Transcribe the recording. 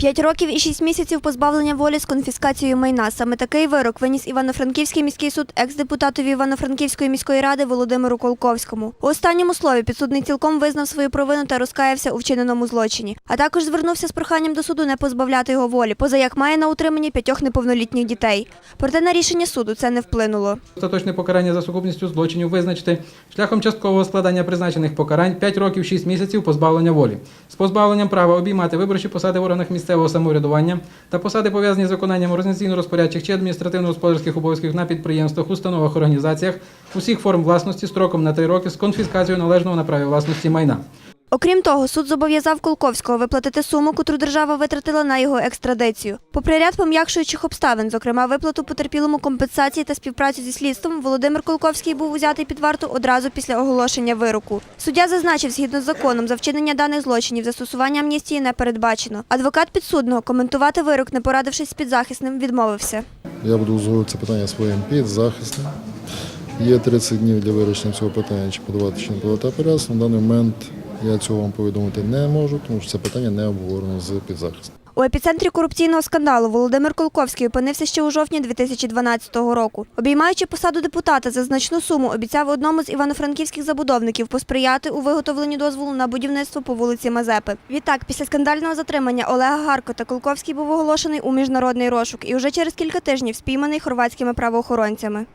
П'ять років і шість місяців позбавлення волі з конфіскацією майна. Саме такий вирок виніс Івано-Франківський міський суд екс-депутатові Івано-Франківської міської ради Володимиру Колковському. У останньому слові підсудний цілком визнав свою провину та розкаявся у вчиненому злочині. А також звернувся з проханням до суду не позбавляти його волі, поза як має на утриманні п'ятьох неповнолітніх дітей. Проте на рішення суду це не вплинуло. Остаточне покарання за сукупністю злочинів визначити шляхом часткового складання призначених покарань 5 років 6 місяців позбавлення волі з позбавленням права обіймати виборчі посади в органах місцевого самоврядування та посади пов'язані з виконанням організаційно-розпорядчих чи адміністративно-господарських обов'язків на підприємствах, установах, організаціях усіх форм власності строком на 3 роки з конфіскацією належного на праві власності майна. Окрім того, суд зобов'язав Колковського виплатити суму, котру держава витратила на його екстрадицію. Попри ряд пом'якшуючих обставин, зокрема виплату потерпілому компенсації та співпрацю зі слідством, Володимир Колковський був узятий під варту одразу після оголошення вироку. Суддя зазначив, згідно з законом, за вчинення даних злочинів застосування амністії не передбачено. Адвокат підсудного коментувати вирок, не порадившись з підзахисним, відмовився. Я буду узгодити це питання своїм підзахисним. Є 30 днів для вирішення цього питання, чи подавати, чи не подавати апеляцію. На даний момент я цього вам повідомити не можу, тому що це питання не обговорено з підзахисним. У епіцентрі корупційного скандалу Володимир Колковський опинився ще у жовтні 2012 року. Обіймаючи посаду депутата за значну суму, обіцяв одному з івано-франківських забудовників посприяти у виготовленні дозволу на будівництво по вулиці Мазепи. Відтак, після скандального затримання Олега Гаркота Колковський був оголошений у міжнародний розшук і вже через кілька тижнів спійманий хорватськими правоохоронцями.